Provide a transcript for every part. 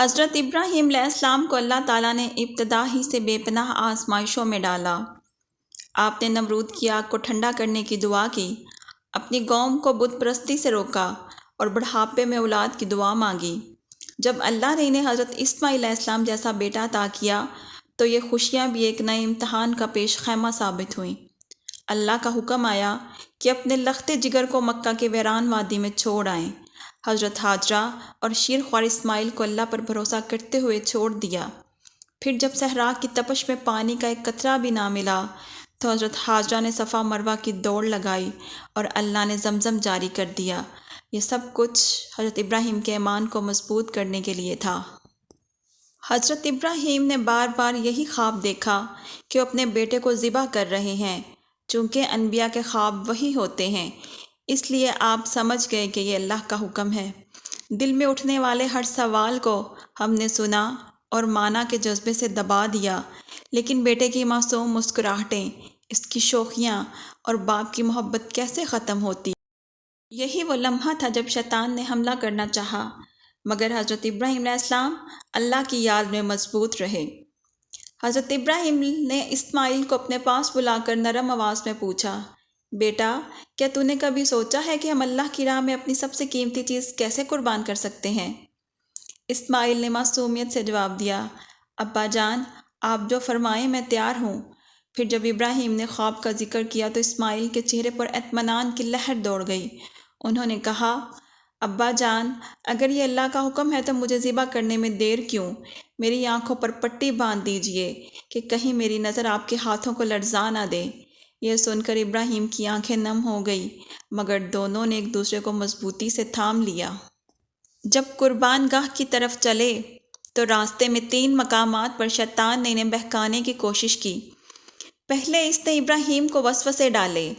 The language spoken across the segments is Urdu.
حضرت ابراہیم علیہ السلام کو اللہ تعالیٰ نے ابتدا ہی سے بے پناہ آزمائشوں میں ڈالا۔ آپ نے نمرود کی آگ کو ٹھنڈا کرنے کی دعا کی، اپنی قوم کو بت پرستی سے روکا اور بڑھاپے میں اولاد کی دعا مانگی۔ جب اللہ نے انہیں حضرت اسماعیل علیہ السلام جیسا بیٹا عطا کیا تو یہ خوشیاں بھی ایک نئے امتحان کا پیش خیمہ ثابت ہوئیں۔ اللہ کا حکم آیا کہ اپنے لخت جگر کو مکہ کے ویران وادی میں چھوڑ آئیں۔ حضرت حاجرہ اور شیر خوار اسماعیل کو اللہ پر بھروسہ کرتے ہوئے چھوڑ دیا۔ پھر جب صحرا کی تپش میں پانی کا ایک قطرہ بھی نہ ملا، تو حضرت حاجرہ نے صفا مروہ کی دوڑ لگائی اور اللہ نے زمزم جاری کر دیا۔ یہ سب کچھ حضرت ابراہیم کے ایمان کو مضبوط کرنے کے لیے تھا۔ حضرت ابراہیم نے بار بار یہی خواب دیکھا کہ وہ اپنے بیٹے کو ذبح کر رہے ہیں، چونکہ انبیاء کے خواب وہی ہوتے ہیں۔ اس لیے آپ سمجھ گئے کہ یہ اللہ کا حکم ہے۔ دل میں اٹھنے والے ہر سوال کو ہم نے سنا اور مانا کے جذبے سے دبا دیا۔ لیکن بیٹے کی معصوم مسکراہٹیں، اس کی شوخیاں اور باپ کی محبت کیسے ختم ہوتی؟ یہی وہ لمحہ تھا جب شیطان نے حملہ کرنا چاہا۔ مگر حضرت ابراہیم علیہ السلام اللہ کی یاد میں مضبوط رہے۔ حضرت ابراہیم نے اسماعیل کو اپنے پاس بلا کر نرم آواز میں پوچھا بیٹا، کیا تو نے کبھی سوچا ہے کہ ہم اللہ کی راہ میں اپنی سب سے قیمتی چیز کیسے قربان کر سکتے ہیں؟ اسماعیل نے معصومیت سے جواب دیا، ابا جان، آپ جو فرمائیں میں تیار ہوں۔ پھر جب ابراہیم نے خواب کا ذکر کیا تو اسماعیل کے چہرے پر اطمینان کی لہر دوڑ گئی۔ انہوں نے کہا، ابا جان، اگر یہ اللہ کا حکم ہے تو مجھے ذبح کرنے میں دیر کیوں؟ میری آنکھوں پر پٹی باندھ دیجیے کہ کہیں میری نظر آپ کے ہاتھوں کو لرزا نہ دے۔ یہ سن کر ابراہیم کی آنکھیں نم ہو گئی مگر دونوں نے ایک دوسرے کو مضبوطی سے تھام لیا۔ جب قربان گاہ کی طرف چلے، تو راستے میں تین مقامات پر شیطان نے انہیں بہکانے کی کوشش کی۔ پہلے اس نے ابراہیم کو وسوسے ڈالے،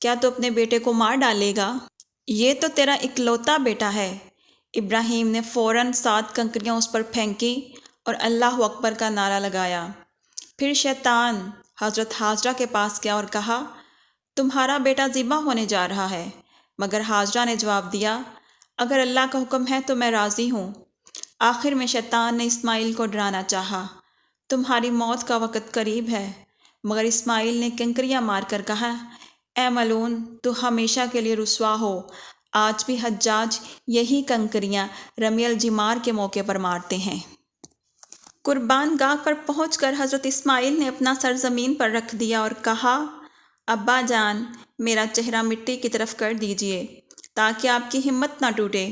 کیا تو اپنے بیٹے کو مار ڈالے گا؟ یہ تو تیرا اکلوتا بیٹا ہے ابراہیم نے فوراً سات کنکریاں اس پر پھینکی اور اللہ اکبر کا نعرہ لگایا۔ پھر شیطان حضرت حاضرہ کے پاس گیا اور کہا، تمہارا بیٹا ذبح ہونے جا رہا ہے، مگر حاضرہ نے جواب دیا، اگر اللہ کا حکم ہے تو میں راضی ہوں۔ آخر میں شیطان نے اسماعیل کو ڈرانا چاہا۔ تمہاری موت کا وقت قریب ہے۔ مگر اسماعیل نے کنکریاں مار کر کہا، اے ملون، تو ہمیشہ کے لیے رسوا ہو۔ آج بھی حجاج یہی کنکریاں رمی الجمار کے موقع پر مارتے ہیں۔ قربان گاہ پر پہنچ کر حضرت اسماعیل نے اپنا سر زمین پر رکھ دیا اور کہا، ابا جان، میرا چہرہ مٹی کی طرف کر دیجیے تاکہ آپ کی ہمت نہ ٹوٹے۔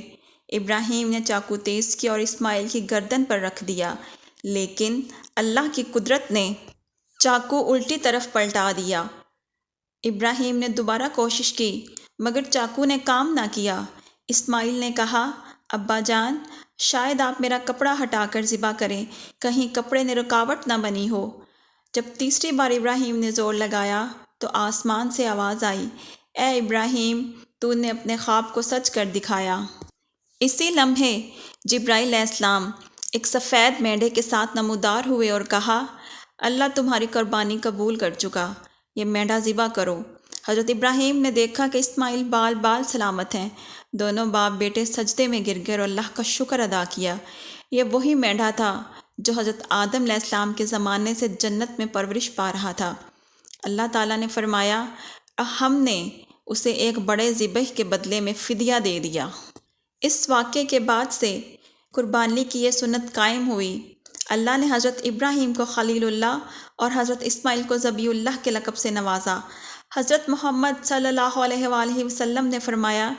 ابراہیم نے چاقو تیز کیا اور اسماعیل کی گردن پر رکھ دیا، لیکن اللہ کی قدرت نے چاقو الٹی طرف پلٹا دیا۔ ابراہیم نے دوبارہ کوشش کی، مگر چاقو نے کام نہ کیا۔ اسماعیل نے کہا، ابا جان شاید آپ میرا کپڑا ہٹا کر ذبح کریں۔ کہیں کپڑے نے رکاوٹ نہ بنی ہو۔ جب تیسری بار ابراہیم نے زور لگایا تو آسمان سے آواز آئی۔ اے ابراہیم، تو نے اپنے خواب کو سچ کر دکھایا۔ اسی لمحے جبرائیل علیہ السلام ایک سفید میڈے کے ساتھ نمودار ہوئے اور کہا، اللہ تمہاری قربانی قبول کر چکا۔ یہ میڈا ذبح کرو۔ حضرت ابراہیم نے دیکھا کہ اسماعیل بال بال سلامت ہیں۔ دونوں باپ بیٹے سجدے میں گر گئے اور اللہ کا شکر ادا کیا۔ یہ وہی میڈا تھا جو حضرت آدم علیہ السلام کے زمانے سے جنت میں پرورش پا رہا تھا۔ اللہ تعالیٰ نے فرمایا ہم نے اسے ایک بڑے ذبح کے بدلے میں فدیہ دے دیا۔ اس واقعے کے بعد سے قربانی کی یہ سنت قائم ہوئی۔ اللہ نے حضرت ابراہیم کو خلیل اللہ اور حضرت اسماعیل کو ذبی اللہ کے لقب سے نوازا۔ حضرت محمد صلی اللہ علیہ وآلہ وسلم نے فرمایا،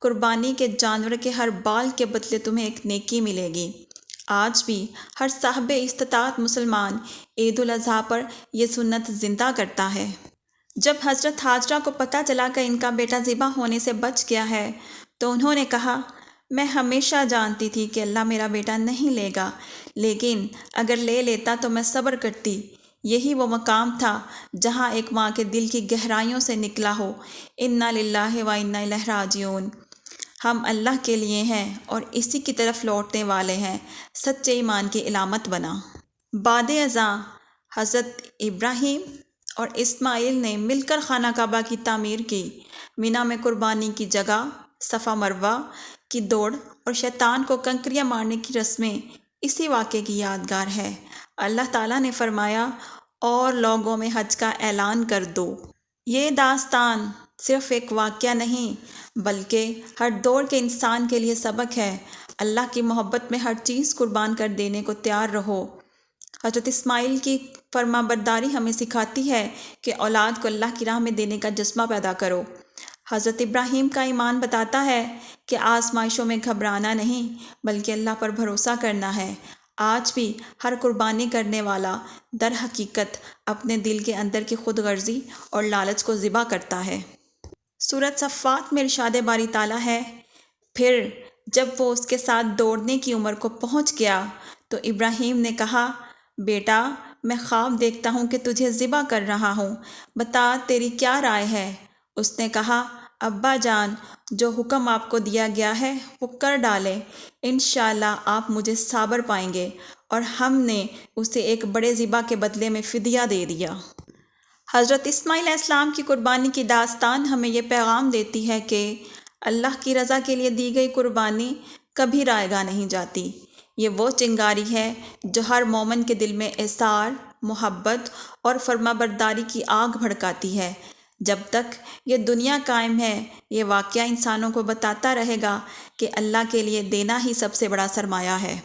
قربانی کے جانور کے ہر بال کے بدلے تمہیں ایک نیکی ملے گی۔ آج بھی ہر صاحب استطاعت مسلمان عید الاضحیٰ پر یہ سنت زندہ کرتا ہے۔ جب حضرت حاجرہ کو پتہ چلا کہ ان کا بیٹا ذبح ہونے سے بچ گیا ہے، تو انہوں نے کہا میں ہمیشہ جانتی تھی کہ اللہ میرا بیٹا نہیں لے گا، لیکن اگر لے لیتا تو میں صبر کرتی۔ یہی وہ مقام تھا جہاں ایک ماں کے دل کی گہرائیوں سے نکلا ہو۔ انا للہ و انا راجعون۔ ہم اللہ کے لیے ہیں اور اسی کی طرف لوٹنے والے ہیں۔ سچے ایمان کی علامت بنا۔ باد ازاں حضرت ابراہیم اور اسماعیل نے مل کر خانہ کعبہ کی تعمیر کی۔ مینا میں قربانی کی جگہ، صفا مروہ کی دوڑ اور شیطان کو کنکریاں مارنے کی رسمیں اسی واقعے کی یادگار ہے۔ اللہ تعالیٰ نے فرمایا، اور لوگوں میں حج کا اعلان کر دو۔ یہ داستان صرف ایک واقعہ نہیں، بلکہ ہر دور کے انسان کے لیے سبق ہے۔ اللہ کی محبت میں ہر چیز قربان کر دینے کو تیار رہو۔ حضرت اسماعیل کی فرما برداری ہمیں سکھاتی ہے کہ اولاد کو اللہ کی راہ میں دینے کا جذبہ پیدا کرو۔ حضرت ابراہیم کا ایمان بتاتا ہے کہ آزمائشوں میں گھبرانا نہیں، بلکہ اللہ پر بھروسہ کرنا ہے۔ آج بھی ہر قربانی کرنے والا در حقیقت اپنے دل کے اندر کی خود غرضی اور لالچ کو ذبح کرتا ہے۔ صورت صفات میں ارشاد باری تعالیٰ ہے، پھر جب وہ اس کے ساتھ دوڑنے کی عمر کو پہنچ گیا تو ابراہیم نے کہا، بیٹا، میں خواب دیکھتا ہوں کہ تجھے ذبح کر رہا ہوں، بتا تیری کیا رائے ہے۔ اس نے کہا ابا جان، جو حکم آپ کو دیا گیا ہے، وہ کر ڈالیں۔ انشاءاللہ آپ مجھے صابر پائیں گے۔ اور ہم نے اسے ایک بڑے ذبح کے بدلے میں فدیہ دے دیا۔ حضرت اسماعیل علیہ السلام کی قربانی کی داستان ہمیں یہ پیغام دیتی ہے کہ اللہ کی رضا کے لیے دی گئی قربانی کبھی رائے گاہ نہیں جاتی۔ یہ وہ چنگاری ہے جو ہر مومن کے دل میں احسار، محبت اور فرما برداری کی آگ بھڑکاتی ہے۔ جب تک یہ دنیا قائم ہے، یہ واقعہ انسانوں کو بتاتا رہے گا کہ اللہ کے لیے دینا ہی سب سے بڑا سرمایہ ہے۔